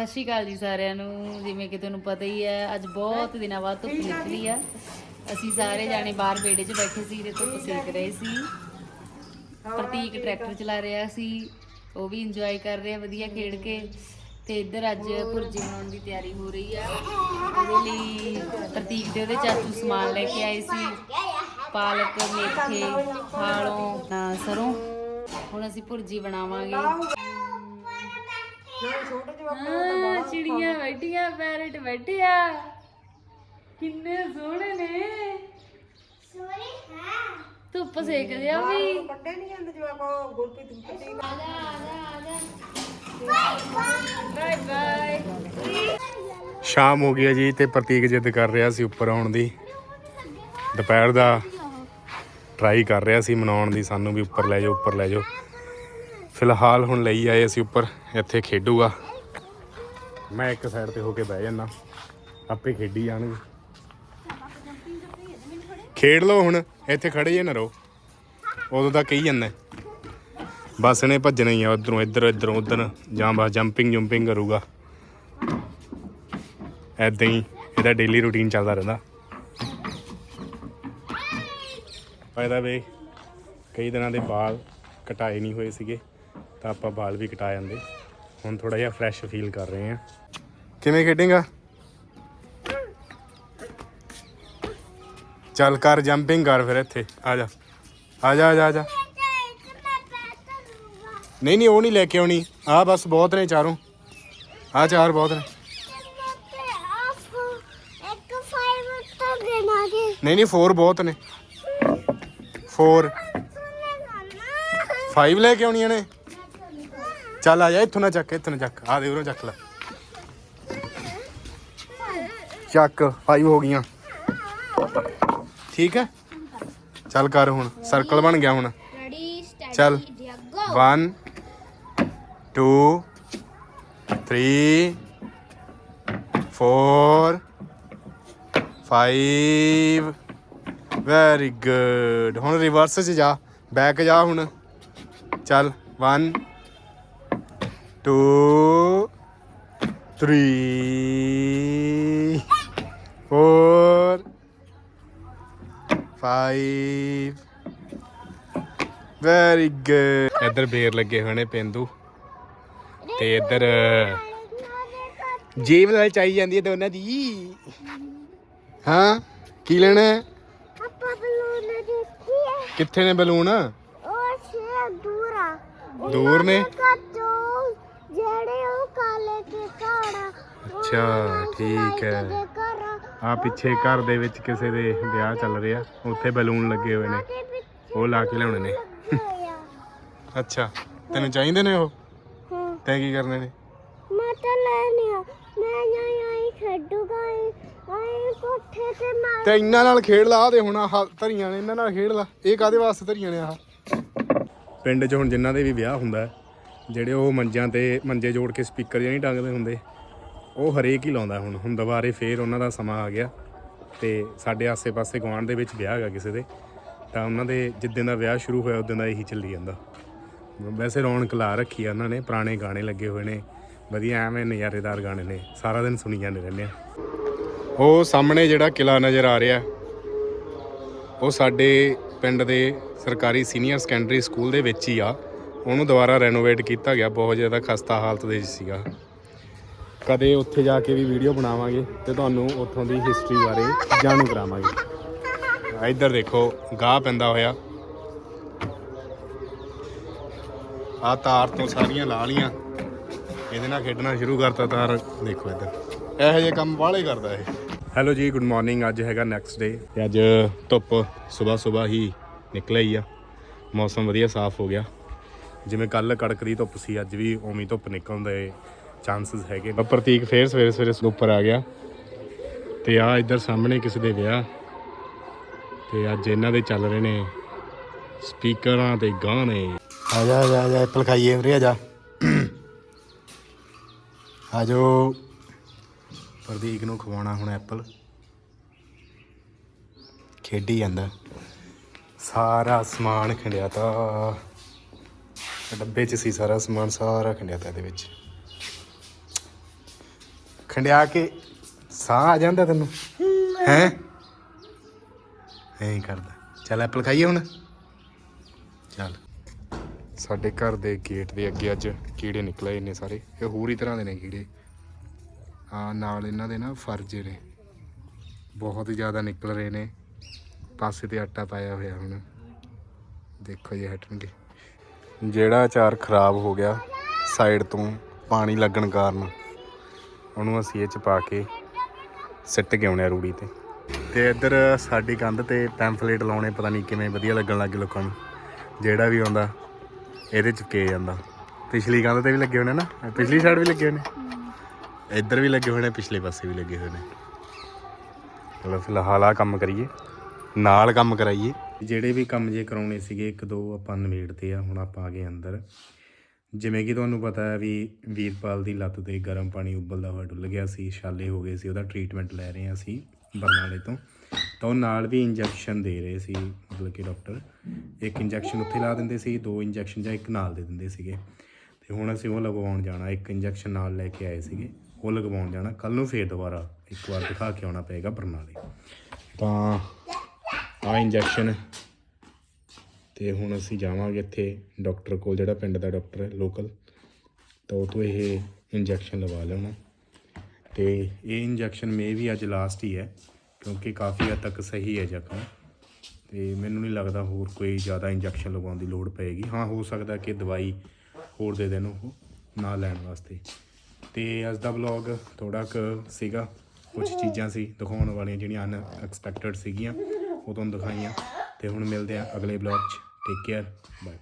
ਸਤਿ ਸ਼੍ਰੀ ਅਕਾਲ ਜੀ ਸਾਰਿਆਂ ਨੂੰ, ਜਿਵੇਂ ਕਿ ਤੁਹਾਨੂੰ ਪਤਾ ਹੀ ਹੈ, ਅੱਜ ਬਹੁਤ ਦਿਨਾਂ ਬਾਅਦ ਧੁੱਪ ਨਿਕਲੀ ਆ। ਅਸੀਂ ਸਾਰੇ ਜਾਣੇ ਬਾਹਰ ਵਿਹੜੇ 'ਚ ਬੈਠੇ ਸੀ ਤੇ ਧੁੱਪ ਸੇਕ ਰਹੇ ਸੀ। ਪ੍ਰਤੀਕ ਟਰੈਕਟਰ ਚਲਾ ਰਿਹਾ ਸੀ, ਉਹ ਵੀ ਇੰਜੋਏ ਕਰ ਰਿਹਾ, ਵਧੀਆ ਖੇਡ ਕੇ। ਤੇ ਇੱਧਰ ਅੱਜ ਭੁਰਜੀ ਬਣਾਉਣ ਦੀ ਤਿਆਰੀ ਹੋ ਰਹੀ ਆ। ਉਹਦੇ ਲਈ ਪ੍ਰਤੀਕ ਦੇ ਉਹਦੇ ਚਾਚੂ ਸਮਾਨ ਲੈ ਕੇ ਆਏ ਸੀ। ਪਾਲਕ, ਮੇਥੇ ਹਾਲੋਂ ਸਰੋਂ। ਹੁਣ ਅਸੀਂ ਭੁਰਜੀ ਬਣਾਵਾਂਗੇ। ਹਾਂ ਚਿੜੀਆਂ ਬੈਠੀਆਂ ਪੈਰਟ ਬੈਠਿਆ। ਕਿੰਨੇ ਸੋਹਣੇ ਨੇ। ਧੁੱਪ ਸੇਕਦੇ ਆ ਵੀ। ਕੱਢੇ ਨਹੀਂ ਜਾਂਦੇ ਜੋ ਆਪਾਂ ਗੁਰਪ੍ਰੀਤ ਨੂੰ ਕੱਢੀ ਬਾਏ ਬਾਏ ਸ਼ਾਮ ਹੋ ਗਈ ਹੈ ਜੀ ਤੇ ਪ੍ਰਤੀਕ ਜਿੱਦ ਕਰ ਰਿਹਾ ਸੀ ਉੱਪਰ ਆਉਣ ਦੀ। ਦੁਪਹਿਰ ਦਾ ਟਰਾਈ ਕਰ ਰਿਹਾ ਸੀ ਮਨਾਉਣ ਦੀ ਸਾਨੂੰ ਵੀ ਉੱਪਰ ਲੈ ਜਾਓ ਉੱਪਰ ਲੈ ਜਾਓ। ਫਿਲਹਾਲ ਹੁਣ ਲਈ ਆਏ ਅਸੀਂ ਉੱਪਰ ਇੱਥੇ ਖੇਡੂਗਾ। ਮੈਂ ਇੱਕ ਸਾਈਡ ਤੇ ਹੋ ਕੇ ਬਹਿ ਜਾਣਾ ਆਪੇ ਖੇਡੀ ਜਾਣਗੇ। ਖੇਡ ਲਓ ਹੁਣ ਇੱਥੇ ਖੜੇ ਜੇ ਨਾ ਰਹੋ। ਉਦੋਂ ਤਾਂ ਕਹੀ ਜਾਂਦਾ। ਬਸ ਇਹਨੇ ਭੱਜਣਾ ਹੀ ਆ ਉਧਰੋਂ ਇੱਧਰ ਇੱਧਰੋਂ ਉਧਰ ਜਾਂ ਬਸ ਜੰਪਿੰਗ ਜੰਪਿੰਗ ਕਰੂਗਾ। ਐਦਾਂ ਹੀ ਇਹਦਾ ਡੇਲੀ ਰੂਟੀਨ ਚੱਲਦਾ ਰਹਿੰਦਾ। ਫਾਇਦਾ ਵੇ ਕਈ ਦਿਨਾਂ ਦੇ ਵਾਲ ਕਟਾਏ ਨਹੀਂ ਹੋਏ ਸੀਗੇ। ਤਾਂ ਆਪਾਂ ਬਾਲ ਵੀ ਕਟਾ ਜਾਂਦੇ। ਹੁਣ ਥੋੜਾ ਜਿਹਾ ਫਰੈਸ਼ ਫੀਲ ਕਰ ਰਹੇ ਹਾਂ। ਕਿਵੇਂ ਖੇਡੇਗਾ? ਚੱਲ ਕਰ ਜੰਪਿੰਗ ਕਰ ਫਿਰ ਇੱਥੇ। ਆ ਜਾ। ਆ ਜਾ ਆ ਜਾ ਆ ਜਾ। ਨਹੀਂ ਨਹੀਂ, ਉਹ ਨਹੀਂ ਲੈ ਕੇ ਆਉਣੀ। ਆ ਬਸ ਬਹੁਤ ਨੇ ਚਾਰੋਂ। ਆ ਚਾਰ ਬਹੁਤ ਨੇ। ਨਹੀਂ ਨਹੀਂ 4 ਬਹੁਤ ਨੇ। 4 5 ਲੈ ਕੇ ਆਉਣੀਆਂ ਨੇ। ਚੱਲ ਆ ਜਾ ਇੱਥੋਂ ਨਾ ਚੱਕ ਇੱਥੋਂ ਨਾ ਚੱਕ। ਆ ਦੇ ਉਰੋਂ ਚੱਕ ਲੈ। ਚੱਕ 5 ਹੋ ਗਈਆਂ। ਠੀਕ ਹੈ? ਚੱਲ ਕਰ ਹੁਣ ਸਰਕਲ ਬਣ ਗਿਆ ਹੁਣ। ਰੈਡੀ ਸਟੈਡੀ ਚੱਲ। ਗੋ 1 2 3 4 5 ਵੈਰੀ ਗੁੱਡ ਹੁਣ ਰਿਵਰਸ 'ਚ ਜਾ। ਬੈਕ ਜਾ ਹੁਣ। ਚੱਲ 1 2 3 4 5 ਵੈਰੀ ਗੁੱਡ ਇੱਧਰ ਬੇਰ ਲੱਗੇ ਨੇ ਪਿੰਦੂ ਤੇ ਇੱਧਰ ਜੀਵ ਨਾਲ ਚਾਈ ਜਾਂਦੀ ਹੈ ਦੋਨਾਂ ਦੀ। ਹਾਂ ਕੀ ਲੈਣਾ ਹੈ? ਆਪਾਂ ਬਲੂਨ ਦੇਖੀਏ। ਕਿੱਥੇ ਨੇ ਬਲੂਨ? ਉਹ ਸੇ ਦੂਰ ਆ। ਦੂਰ ਨੇ? ਕੱਟੋ ਅੱਛਾ ਠੀਕ ਹੈ। ਆ ਪਿੱਛੇ ਘਰ ਦੇ ਵਿੱਚ ਕਿਸੇ ਦੇ ਵਿਆਹ ਚੱਲ ਰਿਹਾ। ਉੱਥੇ ਬਲੂਨ ਲੱਗੇ ਹੋਏ ਨੇ। ਉਹ ਲਾ ਕੇ ਲਿਆਉਣੇ ਨੇ। ਅੱਛਾ ਤੈਨੂੰ ਚਾਹੀਦੇ ਨੇ ਉਹ? ਤੈਂ ਕੀ ਕਰਨੇ ਨੇ? ਮੈਂ ਤਾਂ ਲੈਣੀ ਆ। ਮੈਂ ਯਾਂ ਯਾਂ ਖੇਡੂਗਾ ਆਏ ਕੋਠੇ ਤੇ ਮੈਂ ਤੇ ਇਹਨਾਂ ਨਾਲ ਖੇਡ ਲਾ ਦੇ ਹੁਣ ਆਹ ਧਰੀਆਂ ਨੇ ਇਹਨਾਂ ਨਾਲ ਖੇਡ ਲਾ। ਇਹ ਕਾਦੇ ਵਾਸਤੇ ਧਰੀਆਂ ਨੇ ਆਹ? ਪਿੰਡ 'ਚ ਹੁਣ ਜਿਨ੍ਹਾਂ ਦੇ ਵੀ ਵਿਆਹ ਹੁੰਦਾ ਹੈ, ਜਿਹੜੇ ਉਹ ਮੰਜਿਆਂ ਤੇ ਮੰਜੇ ਜੋੜ ਕੇ ਸਪੀਕਰ ਜਿਹੇ ਨਹੀਂ ਟੰਗਦੇ ਹੁੰਦੇ, ਉਹ ਹਰੇਕ ਹੀ ਲਾਉਂਦਾ ਹੁਣ। ਹੁਣ ਦੁਬਾਰੇ ਫੇਰ ਉਹਨਾਂ ਦਾ ਸਮਾਂ ਆ ਗਿਆ ਤੇ ਸਾਡੇ ਆਸੇ-ਪਾਸੇ ਗੁਆਂਢ ਦੇ ਵਿੱਚ ਵਿਆਹ ਹੈਗਾ ਕਿਸੇ ਦੇ, ਤਾਂ ਉਹਨਾਂ ਦੇ ਜਿੱਦਾਂ ਦਾ ਵਿਆਹ ਸ਼ੁਰੂ ਹੋਇਆ, ਉਦੋਂ ਦਾ ਇਹੀ ਚੱਲੀ ਜਾਂਦਾ। ਵੈਸੇ ਰੌਣਕ ਲਾ ਰੱਖੀ ਆ ਉਹਨਾਂ ਨੇ, ਪੁਰਾਣੇ ਗਾਣੇ ਲੱਗੇ ਹੋਏ ਨੇ, ਵਧੀਆ ਐਵੇਂ ਨਜ਼ਾਰੇਦਾਰ ਗਾਣੇ ਨੇ, ਸਾਰਾ ਦਿਨ ਸੁਣੀ ਜਾਂਦੇ ਰਹਿੰਦੇ ਆ। ਉਹ ਸਾਹਮਣੇ ਜਿਹੜਾ ਕਿਲਾ ਨਜ਼ਰ ਆ ਰਿਹਾ, ਉਹ ਸਾਡੇ ਪਿੰਡ ਦੇ ਸਰਕਾਰੀ ਸੀਨੀਅਰ ਸੈਕੰਡਰੀ ਸਕੂਲ ਦੇ ਵਿੱਚ ਹੀ ਆ। ਉਹਨੂੰ ਦੁਬਾਰਾ ਰੈਨੋਵੇਟ ਕੀਤਾ ਗਿਆ, ਬਹੁਤ ਜ਼ਿਆਦਾ ਖਸਤਾ ਹਾਲਤ ਦੇ ਵਿੱਚ ਸੀਗਾ। ਕਦੇ ਉੱਥੇ ਜਾ ਕੇ ਵੀ ਵੀਡੀਓ ਬਣਾਵਾਂਗੇ ਤੇ ਤੁਹਾਨੂੰ ਉੱਥੋਂ ਦੀ ਹਿਸਟਰੀ ਬਾਰੇ ਜਾਣੂ ਕਰਾਵਾਂਗੇ। ਇੱਧਰ ਦੇਖੋ, ਗਾਹ ਪੈਂਦਾ ਹੋਇਆ। ਆ ਤਾਰ ਤੋਂ ਸਾਰੀਆਂ ਲਾ ਲੀਆਂ ਇਹਦੇ ਨਾਲ ਖੇਡਣਾ ਸ਼ੁਰੂ ਕਰਤਾ ਤਾਰ। ਦੇਖੋ ਇੱਧਰ। ਇਹੋ ਜਿਹੇ ਕੰਮ ਬਾਹਲੇ ਕਰਦਾ ਇਹ। ਹੈਲੋ ਜੀ ਗੁੱਡ ਮਾਰਨਿੰਗ ਅੱਜ ਹੈਗਾ ਨੈਕਸਟ ਡੇ ਤੇ ਅੱਜ ਧੁੱਪ ਸਵੇਰ ਸਵੇਰ ਹੀ ਨਿਕਲਿਆ ਹੀ ਆ। ਮੌਸਮ ਵਧੀਆ ਸਾਫ਼ ਹੋ ਗਿਆ। ਜਿਵੇਂ ਕੱਲ ਕੜਕਦੀ ਧੁੱਪ ਸੀ ਅੱਜ ਵੀ ਉਵੇਂ ਧੁੱਪ ਨਿਕਲਣ ਦੇ ਚਾਂਸਸ ਹੈਗੇ। ਪਰ ਪ੍ਰਤੀਕ ਫੇਰ ਸਵੇਰੇ ਸਵੇਰੇ ਉੱਪਰ ਆ ਗਿਆ ਤੇ ਆ ਇੱਧਰ ਸਾਹਮਣੇ ਕਿਸੇ ਦੇ ਵਿਆਹ ਤੇ ਅੱਜ ਇਹਨਾਂ ਦੇ ਚੱਲ ਰਹੇ ਨੇ ਸਪੀਕਰਾਂ ਤੇ ਗਾਣੇ। ਆ ਜਾ ਆ ਜਾ ਐਪਲ ਖਾਈਏ ਉਰੇ ਆ ਜਾ। ਆ ਜੋ ਪ੍ਰਦੀਕ ਨੂੰ ਖਵਾਉਣਾ ਹੁਣ ਐਪਲ। ਖੇਡੀ ਜਾਂਦਾ। ਸਾਰਾ ਸਮਾਨ ਖੰਡਿਆ ਤਾ। ਡੱਬੇ 'ਚ ਸੀ ਸਾਰਾ ਸਮਾਨ, ਸਾਰਾ ਖੰਡਿਆ ਤਾ ਇਹਦੇ ਵਿੱਚ। ਖੰਡਿਆ ਕੇ ਸਾਹ ਆ ਜਾਂਦਾ ਤੈਨੂੰ? ਹੈ? ਐਂ ਕਰਦਾ। ਚੱਲ ਐਪਲ ਖਾਈਏ ਹੁਣ। ਚੱਲ। ਸਾਡੇ ਘਰ ਦੇ ਗੇਟ ਦੇ ਅੱਗੇ ਅੱਜ ਕੀੜੇ ਨਿਕਲੇ ਇੰਨੇ ਸਾਰੇ। ਇਹ ਹੋਰ ਹੀ ਤਰ੍ਹਾਂ ਦੇ ਨੇ ਕੀੜੇ। ਆ ਨਾਲ ਇਹਨਾਂ ਦੇ ਨਾ ਫਰਜੇ ਨੇ। ਬਹੁਤ ਹੀ ਜ਼ਿਆਦਾ ਨਿਕਲ ਰਹੇ ਨੇ। ਪਾਸੇ ਤੇ ਆਟਾ ਪਾਇਆ ਹੋਇਆ ਹੁਣ। ਦੇਖੋ ਜੀ ਹਟਣਗੇ। ਜਿਹੜਾ ਅਚਾਰ ਖਰਾਬ ਹੋ ਗਿਆ ਸਾਈਡ ਤੋਂ ਪਾਣੀ ਲੱਗਣ ਕਾਰਨ, ਉਹਨੂੰ ਅਸੀਂ ਇਹ ਚ ਪਾ ਕੇ ਸਿੱਟ ਕੇ ਆਉਣੇ ਆ ਰੂੜੀ ਤੇ। ਤੇ ਇੱਧਰ ਸਾਡੀ ਕੰਧ ਤੇ ਪੈਂਫਲੇਟ ਲਾਉਣੇ, ਪਤਾ ਨਹੀਂ ਕਿਵੇਂ ਵਧੀਆ ਲੱਗਣ ਲੱਗੇ ਲੋਕਾਂ ਨੂੰ। ਜਿਹੜਾ ਵੀ ਆਉਂਦਾ, ਇਹਦੇ ਚ ਕੇ ਜਾਂਦਾ। ਪਿਛਲੀ ਕੰਧ ਤੇ ਵੀ ਲੱਗੇ ਹੋਣੇ ਨਾ? ਪਿਛਲੀ ਸਾਈਡ ਵੀ ਲੱਗੇ ਹੋਏ ਨੇ ਇੱਧਰ ਵੀ ਲੱਗੇ ਹੋਏ ਨੇ ਪਿਛਲੇ ਪਾਸੇ ਵੀ ਲੱਗੇ ਹੋਏ ਨੇ ਚਲੋ, ਫਿਲਹਾਲ ਆ ਕੰਮ ਕਰੀਏ। ਨਾਲ ਕੰਮ ਕਰਾਈਏ। ਜਿਹੜੇ ਵੀ ਕੰਮ ਜੇ ਕਰਾਉਣੇ ਸੀਗੇ, ਇੱਕ ਦੋ ਆਪਾਂ ਨਿਬੇੜਤੇ ਆ, ਹੁਣ ਆਪਾਂ ਆ ਗਏ ਅੰਦਰ। ਜਿਵੇਂ ਕਿ ਤੁਹਾਨੂੰ ਪਤਾ ਹੈ ਵੀ ਵੀਰਪਾਲ ਦੀ ਲੱਤ ਤੇ ਗਰਮ ਪਾਣੀ ਉਬਲਦਾ ਹੋਇਆ ਡੁੱਲ ਗਿਆ ਸੀ, ਛਾਲੇ ਹੋ ਗਏ ਸੀ, ਉਹਦਾ ਟ੍ਰੀਟਮੈਂਟ ਲੈ ਰਹੇ ਹਾਂ ਅਸੀਂ ਬਰਨਾਲੇ ਤੋਂ। ਤਾਂ ਉਹ ਨਾਲ ਵੀ ਇੰਜੈਕਸ਼ਨ ਦੇ ਰਹੇ ਸੀ, ਮਤਲਬ ਕਿ ਡਾਕਟਰ ਇੱਕ ਇੰਜੈਕਸ਼ਨ ਉੱਥੇ ਲਾ ਦਿੰਦੇ ਸੀ, ਦੋ ਇੰਜੈਕਸ਼ਨ ਜਾਂ ਇੱਕ ਨਾਲ ਦੇ ਦਿੰਦੇ ਸੀਗੇ। ਤੇ ਹੁਣ ਅਸੀਂ ਉਹ ਲਗਵਾਉਣ ਜਾਣਾ, ਇੱਕ ਇੰਜੈਕਸ਼ਨ ਨਾਲ ਲੈ ਕੇ ਆਏ ਸੀਗੇ, ਉਹ ਲਗਵਾਉਣ ਜਾਣਾ। ਕੱਲ ਨੂੰ ਫੇਰ ਦੁਬਾਰਾ ਇੱਕ ਵਾਰ ਦਿਖਾ ਕੇ ਆਉਣਾ ਪਏਗਾ ਬਰਨਾਲੇ। ਤਾਂ ਆ ਇੰਜੈਕਸ਼ਨ ਤੇ ਹੁਣ ਅਸੀਂ ਜਾਵਾਂਗੇ ਇੱਥੇ ਡਾਕਟਰ ਕੋਲ, ਜਿਹੜਾ ਪਿੰਡ ਦਾ ਡਾਕਟਰ ਹੈ ਲੋਕਲ ਤਾਂ ਉਹ ਤੋਂ ਇਹ ਇੰਜੈਕਸ਼ਨ ਲਵਾ ਲੈਣਾ ਤੇ ਇਹ ਇੰਜੈਕਸ਼ਨ ਮੇ ਵੀ ਅੱਜ ਲਾਸਟ ਹੀ ਹੈ, ਕਿਉਂਕਿ ਕਾਫੀ ਹੱਦ ਤੱਕ ਸਹੀ ਹੈ ਜ਼ਖਮ। ਤੇ ਮੈਨੂੰ ਨਹੀਂ ਲੱਗਦਾ ਹੋਰ ਕੋਈ ਜ਼ਿਆਦਾ ਇੰਜੈਕਸ਼ਨ ਲਗਾਉਣ ਦੀ ਲੋੜ ਪਏਗੀ। ਹਾਂ, ਹੋ ਸਕਦਾ ਕਿ ਦਵਾਈ ਹੋਰ ਦੇ ਦੇਣ ਉਹ, ਨਾ ਲੈਣ ਵਾਸਤੇ। ਤੇ ਅੱਜ ਦਾ ਵਲੌਗ ਥੋੜਾ ਕੁ ਸੀਗਾ। ਕੁਝ ਚੀਜ਼ਾਂ ਸੀ, ਦਿਖਾਉਣ ਵਾਲੀਆਂ ਜਿਹੜੀਆਂ ਅਨਐਕਸਪੈਕਟਡ ਸੀਗੀਆਂ। ਉਹ ਤੁਹਾਨੂੰ ਦਿਖਾਈਆਂ। ਤੇ ਹੁਣ ਮਿਲਦੇ ਆ ਅਗਲੇ ਵਲੌਗ 'ਚ। Take care bye